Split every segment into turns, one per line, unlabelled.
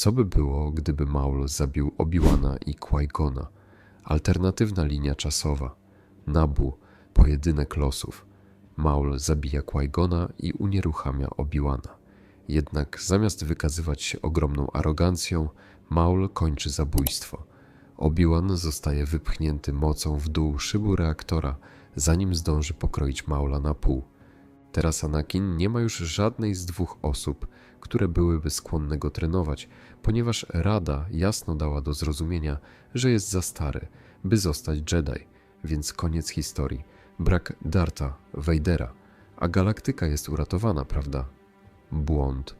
Co by było, gdyby Maul zabił Obi-Wana i Qui-Gona? Alternatywna linia czasowa. Nabu, pojedynek losów. Maul zabija Qui-Gona i unieruchamia Obi-Wana. Jednak zamiast wykazywać się ogromną arogancją, Maul kończy zabójstwo. Obi-Wan zostaje wypchnięty mocą w dół szybu reaktora, zanim zdąży pokroić Maula na pół. Teraz Anakin nie ma już żadnej z dwóch osób, które byłyby skłonne go trenować, ponieważ Rada jasno dała do zrozumienia, że jest za stary, by zostać Jedi, więc koniec historii. Brak Darta, Vadera, a galaktyka jest uratowana, prawda? Błąd.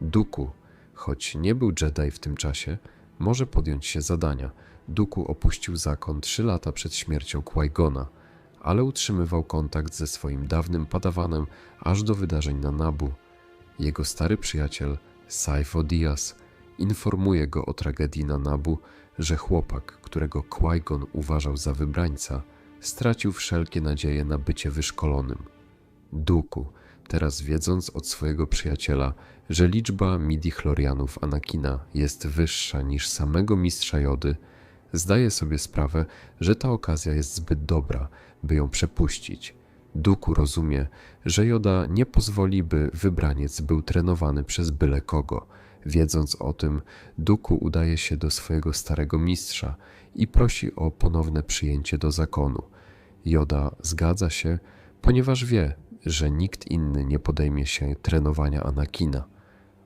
Duku, choć nie był Jedi w tym czasie, może podjąć się zadania. Duku opuścił zakon trzy lata przed śmiercią Qui-Gona, ale utrzymywał kontakt ze swoim dawnym padawanem aż do wydarzeń na Nabu. Jego stary przyjaciel, Saifo Diaz, informuje go o tragedii na Nabu, że chłopak, którego Qui-Gon uważał za wybrańca, stracił wszelkie nadzieje na bycie wyszkolonym. Duku, teraz wiedząc od swojego przyjaciela, że liczba midi-chlorianów Anakina jest wyższa niż samego mistrza Jody, zdaje sobie sprawę, że ta okazja jest zbyt dobra, by ją przepuścić. Duku rozumie, że Joda nie pozwoli, by wybraniec był trenowany przez byle kogo. Wiedząc o tym, Duku udaje się do swojego starego mistrza i prosi o ponowne przyjęcie do zakonu. Joda zgadza się, ponieważ wie, że nikt inny nie podejmie się trenowania Anakina.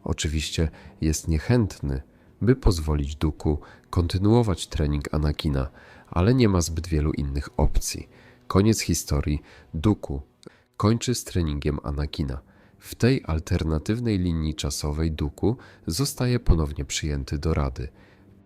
Oczywiście jest niechętny, by pozwolić Duku kontynuować trening Anakina, ale nie ma zbyt wielu innych opcji. Koniec historii. Duku kończy z treningiem Anakina. W tej alternatywnej linii czasowej Duku zostaje ponownie przyjęty do Rady.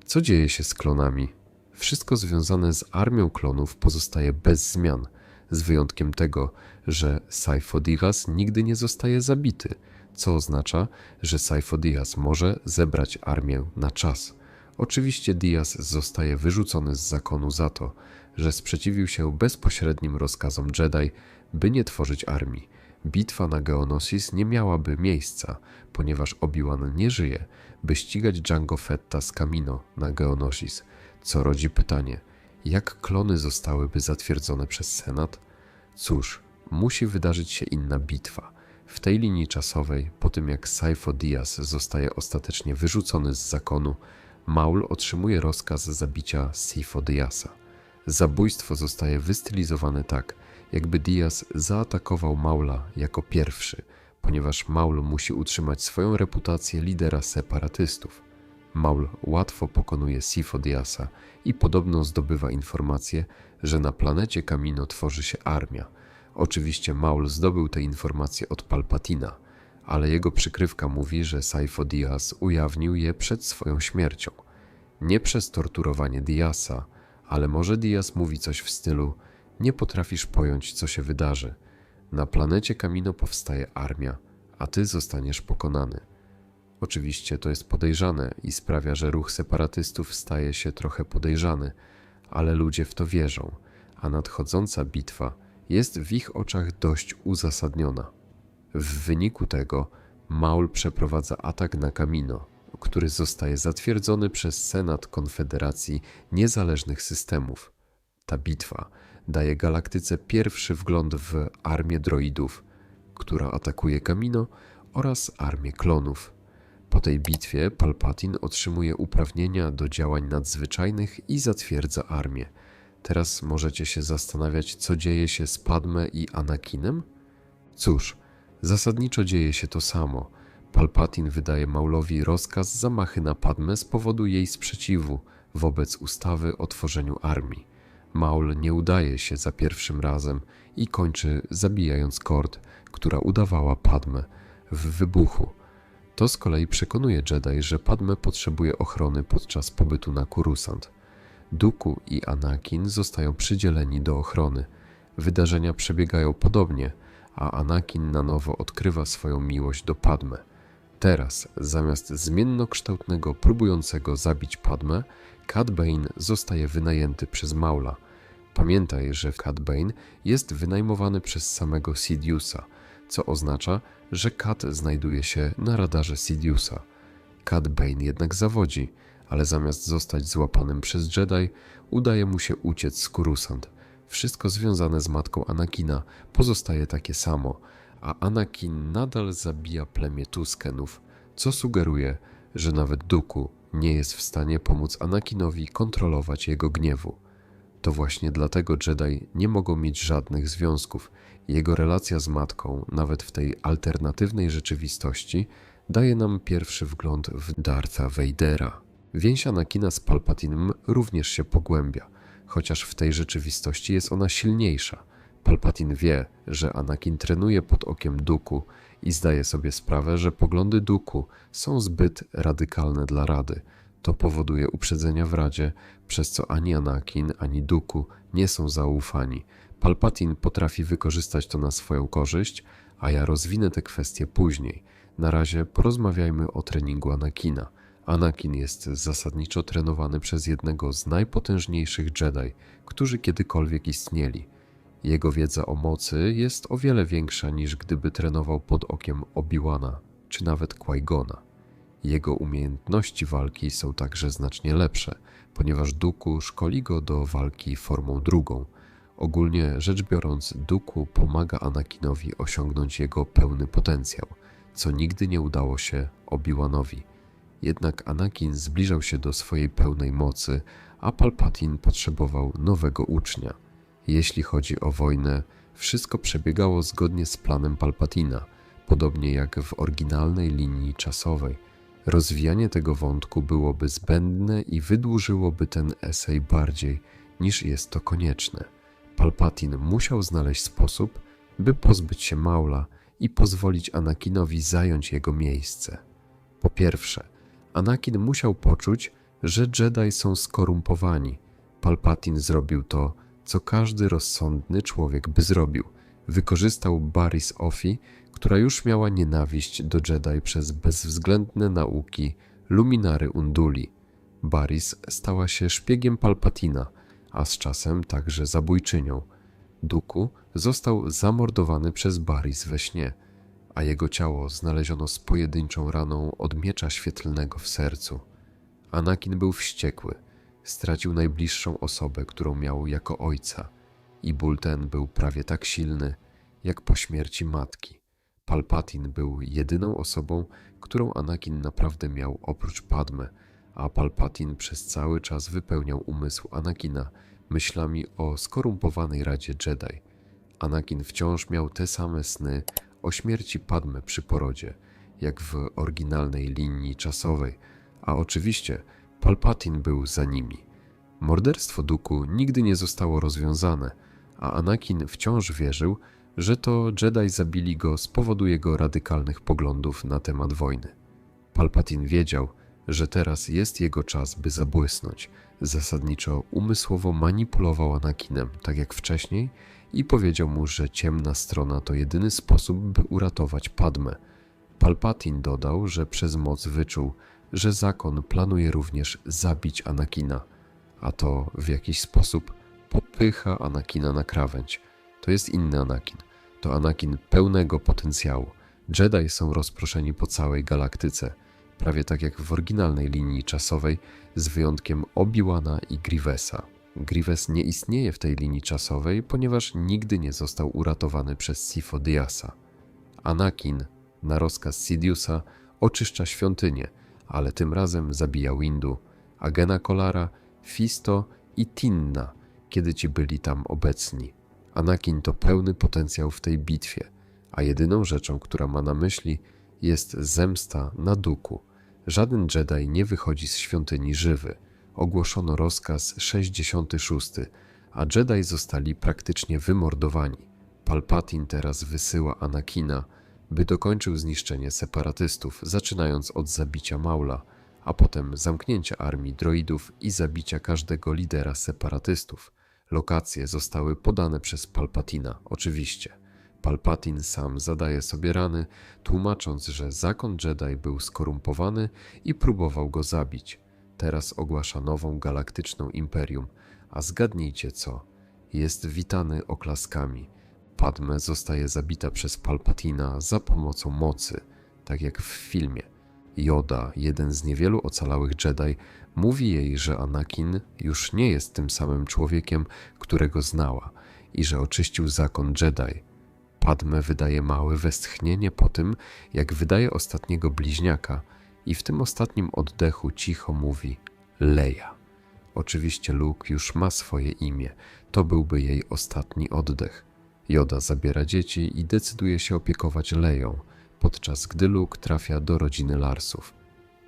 Co dzieje się z klonami? Wszystko związane z armią klonów pozostaje bez zmian, z wyjątkiem tego, że Saifo Diaz nigdy nie zostaje zabity, co oznacza, że Saifo Diaz może zebrać armię na czas. Oczywiście Diaz zostaje wyrzucony z zakonu za to, że sprzeciwił się bezpośrednim rozkazom Jedi, by nie tworzyć armii. Bitwa na Geonosis nie miałaby miejsca, ponieważ Obi-Wan nie żyje, by ścigać Django Fetta z Kamino na Geonosis, co rodzi pytanie, jak klony zostałyby zatwierdzone przez Senat? Cóż, musi wydarzyć się inna bitwa. W tej linii czasowej, po tym jak Saifo Diaz zostaje ostatecznie wyrzucony z zakonu, Maul otrzymuje rozkaz zabicia Sifo Diaza. Zabójstwo zostaje wystylizowane tak, jakby Diaz zaatakował Maula jako pierwszy, ponieważ Maul musi utrzymać swoją reputację lidera separatystów. Maul łatwo pokonuje Sifo Diasa i podobno zdobywa informację, że na planecie Kamino tworzy się armia. Oczywiście Maul zdobył te informacje od Palpatina, ale jego przykrywka mówi, że Saifo Diaz ujawnił je przed swoją śmiercią. Nie przez torturowanie Diasa, ale może Diaz mówi coś w stylu: Nie potrafisz pojąć, co się wydarzy. Na planecie Kamino powstaje armia, a ty zostaniesz pokonany. Oczywiście to jest podejrzane i sprawia, że ruch separatystów staje się trochę podejrzany, ale ludzie w to wierzą, a nadchodząca bitwa jest w ich oczach dość uzasadniona. W wyniku tego Maul przeprowadza atak na Kamino, który zostaje zatwierdzony przez Senat Konfederacji Niezależnych Systemów. Ta bitwa daje galaktyce pierwszy wgląd w armię droidów, która atakuje Kamino oraz armię klonów. Po tej bitwie Palpatine otrzymuje uprawnienia do działań nadzwyczajnych i zatwierdza armię. Teraz możecie się zastanawiać, co dzieje się z Padme i Anakinem? Cóż, zasadniczo dzieje się to samo. Palpatine wydaje Maulowi rozkaz zamachy na Padme z powodu jej sprzeciwu wobec ustawy o tworzeniu armii. Maul nie udaje się za pierwszym razem i kończy zabijając Kord, która udawała Padme w wybuchu. To z kolei przekonuje Jedi, że Padme potrzebuje ochrony podczas pobytu na Kurusant. Duku i Anakin zostają przydzieleni do ochrony. Wydarzenia przebiegają podobnie, a Anakin na nowo odkrywa swoją miłość do Padme. Teraz, zamiast zmiennokształtnego próbującego zabić Padme, Cad Bane zostaje wynajęty przez Maula. Pamiętaj, że Cad Bane jest wynajmowany przez samego Sidiousa, co oznacza, że Kat znajduje się na radarze Sidiousa. Cad Bane jednak zawodzi, ale zamiast zostać złapanym przez Jedi, udaje mu się uciec z Coruscant. Wszystko związane z matką Anakina pozostaje takie samo, a Anakin nadal zabija plemię Tuskenów, co sugeruje, że nawet Duku nie jest w stanie pomóc Anakinowi kontrolować jego gniewu. To właśnie dlatego Jedi nie mogą mieć żadnych związków. Jego relacja z matką, nawet w tej alternatywnej rzeczywistości, daje nam pierwszy wgląd w Dartha Vadera. Więź Anakina z Palpatinem również się pogłębia, chociaż w tej rzeczywistości jest ona silniejsza. Palpatine wie, że Anakin trenuje pod okiem Duku i zdaje sobie sprawę, że poglądy Duku są zbyt radykalne dla Rady. To powoduje uprzedzenia w Radzie, przez co ani Anakin, ani Duku nie są zaufani. Palpatine potrafi wykorzystać to na swoją korzyść, a ja rozwinę te kwestie później. Na razie porozmawiajmy o treningu Anakina. Anakin jest zasadniczo trenowany przez jednego z najpotężniejszych Jedi, którzy kiedykolwiek istnieli. Jego wiedza o mocy jest o wiele większa niż gdyby trenował pod okiem Obi-Wana czy nawet Qui-Gona. Jego umiejętności walki są także znacznie lepsze, ponieważ Duku szkoli go do walki formą drugą. Ogólnie rzecz biorąc, Duku pomaga Anakinowi osiągnąć jego pełny potencjał, co nigdy nie udało się Obi-Wanowi. Jednak Anakin zbliżał się do swojej pełnej mocy, a Palpatine potrzebował nowego ucznia. Jeśli chodzi o wojnę, wszystko przebiegało zgodnie z planem Palpatina, podobnie jak w oryginalnej linii czasowej. Rozwijanie tego wątku byłoby zbędne i wydłużyłoby ten esej bardziej niż jest to konieczne. Palpatine musiał znaleźć sposób, by pozbyć się Maula i pozwolić Anakinowi zająć jego miejsce. Po pierwsze, Anakin musiał poczuć, że Jedi są skorumpowani. Palpatine zrobił to, co każdy rozsądny człowiek by zrobił. Wykorzystał Baris Ophi, która już miała nienawiść do Jedi przez bezwzględne nauki Luminary Unduli. Baris stała się szpiegiem Palpatina, a z czasem także zabójczynią. Duku został zamordowany przez Baris we śnie, a jego ciało znaleziono z pojedynczą raną od miecza świetlnego w sercu. Anakin był wściekły – stracił najbliższą osobę, którą miał jako ojca, i ból ten był prawie tak silny, jak po śmierci matki. Palpatin był jedyną osobą, którą Anakin naprawdę miał oprócz Padme, a Palpatin przez cały czas wypełniał umysł Anakina myślami o skorumpowanej Radzie Jedi. Anakin wciąż miał te same sny o śmierci Padme przy porodzie, jak w oryginalnej linii czasowej, a oczywiście Palpatine był za nimi. Morderstwo Duku nigdy nie zostało rozwiązane, a Anakin wciąż wierzył, że to Jedi zabili go z powodu jego radykalnych poglądów na temat wojny. Palpatine wiedział, że teraz jest jego czas, by zabłysnąć. Zasadniczo umysłowo manipulował Anakinem, tak jak wcześniej, i powiedział mu, że ciemna strona to jedyny sposób, by uratować Padmę. Palpatine dodał, że przez moc wyczuł, że zakon planuje również zabić Anakina, a to w jakiś sposób popycha Anakina na krawędź. To jest inny Anakin. To Anakin pełnego potencjału. Jedi są rozproszeni po całej galaktyce, prawie tak jak w oryginalnej linii czasowej, z wyjątkiem Obi-Wana i Grievesa. Grievous nie istnieje w tej linii czasowej, ponieważ nigdy nie został uratowany przez Sifo Dyasa. Anakin, na rozkaz Sidiousa, oczyszcza świątynię – ale tym razem zabija Windu, Agena Kolara, Fisto i Tinna, kiedy ci byli tam obecni. Anakin to pełny potencjał w tej bitwie, a jedyną rzeczą, która ma na myśli, jest zemsta na duku. Żaden Jedi nie wychodzi z świątyni żywy. Ogłoszono rozkaz 66, a Jedi zostali praktycznie wymordowani. Palpatine teraz wysyła Anakina, by dokończył zniszczenie separatystów, zaczynając od zabicia Maula, a potem zamknięcia armii droidów i zabicia każdego lidera separatystów. Lokacje zostały podane przez Palpatina, oczywiście. Palpatin sam zadaje sobie rany, tłumacząc, że zakon Jedi był skorumpowany i próbował go zabić. Teraz ogłasza nową galaktyczną imperium, a zgadnijcie co? Jest witany oklaskami – Padme zostaje zabita przez Palpatina za pomocą mocy, tak jak w filmie. Yoda, jeden z niewielu ocalałych Jedi, mówi jej, że Anakin już nie jest tym samym człowiekiem, którego znała i że oczyścił zakon Jedi. Padme wydaje małe westchnienie po tym, jak wydaje ostatniego bliźniaka i w tym ostatnim oddechu cicho mówi Leia. Oczywiście Luke już ma swoje imię, to byłby jej ostatni oddech. Joda zabiera dzieci i decyduje się opiekować Leją, podczas gdy Luke trafia do rodziny Larsów.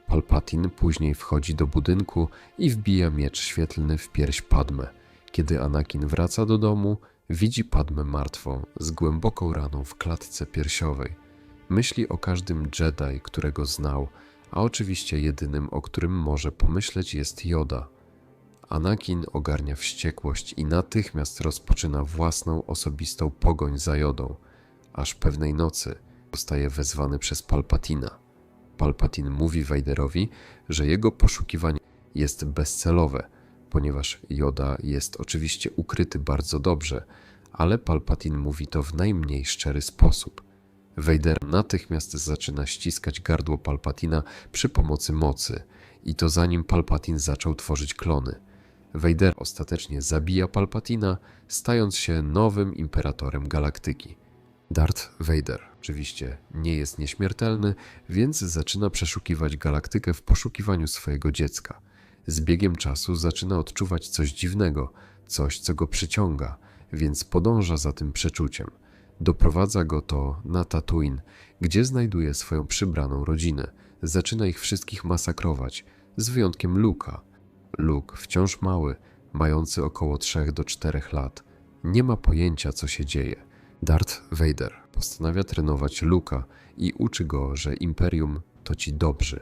Palpatine później wchodzi do budynku i wbija miecz świetlny w pierś Padme. Kiedy Anakin wraca do domu, widzi Padme martwą, z głęboką raną w klatce piersiowej. Myśli o każdym Jedi, którego znał, a oczywiście jedynym, o którym może pomyśleć jest Yoda. Anakin ogarnia wściekłość i natychmiast rozpoczyna własną osobistą pogoń za Jodą, aż pewnej nocy zostaje wezwany przez Palpatina. Palpatine mówi Vaderowi, że jego poszukiwanie jest bezcelowe, ponieważ Yoda jest oczywiście ukryty bardzo dobrze, ale Palpatine mówi to w najmniej szczery sposób. Vader natychmiast zaczyna ściskać gardło Palpatina przy pomocy mocy, i to zanim Palpatine zaczął tworzyć klony. Vader ostatecznie zabija Palpatina, stając się nowym imperatorem galaktyki. Darth Vader oczywiście nie jest nieśmiertelny, więc zaczyna przeszukiwać galaktykę w poszukiwaniu swojego dziecka. Z biegiem czasu zaczyna odczuwać coś dziwnego, coś co go przyciąga, więc podąża za tym przeczuciem. Doprowadza go to na Tatooine, gdzie znajduje swoją przybraną rodzinę. Zaczyna ich wszystkich masakrować, z wyjątkiem Luka. Luke, wciąż mały, mający około 3 do 4 lat, nie ma pojęcia, co się dzieje. Darth Vader postanawia trenować Luka i uczy go, że imperium to ci dobrzy.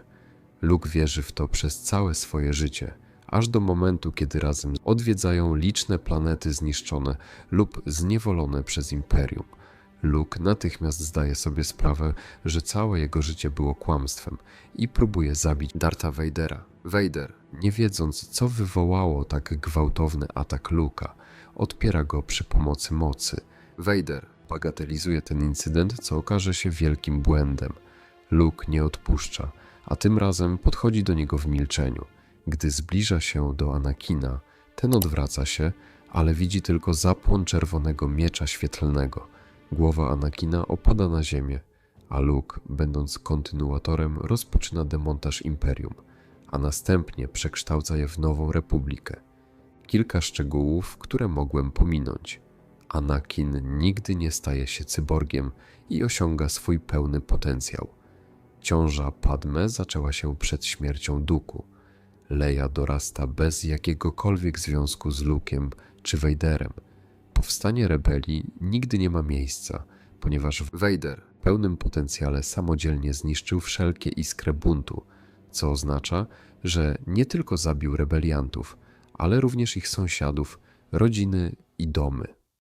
Luke wierzy w to przez całe swoje życie, aż do momentu, kiedy razem odwiedzają liczne planety zniszczone lub zniewolone przez imperium. Luke natychmiast zdaje sobie sprawę, że całe jego życie było kłamstwem i próbuje zabić Dartha Vadera. Vader, nie wiedząc co wywołało tak gwałtowny atak Luka, odpiera go przy pomocy mocy. Vader bagatelizuje ten incydent, co okaże się wielkim błędem. Luke nie odpuszcza, a tym razem podchodzi do niego w milczeniu. Gdy zbliża się do Anakina, ten odwraca się, ale widzi tylko zapłon czerwonego miecza świetlnego. Głowa Anakina opada na ziemię, a Luke, będąc kontynuatorem, rozpoczyna demontaż Imperium, a następnie przekształca je w nową republikę. Kilka szczegółów, które mogłem pominąć. Anakin nigdy nie staje się cyborgiem i osiąga swój pełny potencjał. Ciąża Padme zaczęła się przed śmiercią Duku. Leia dorasta bez jakiegokolwiek związku z Luke'em czy Vaderem. Powstanie rebelii nigdy nie ma miejsca, ponieważ Vader w pełnym potencjale samodzielnie zniszczył wszelkie iskry buntu, co oznacza, że nie tylko zabił rebeliantów, ale również ich sąsiadów, rodziny i domy.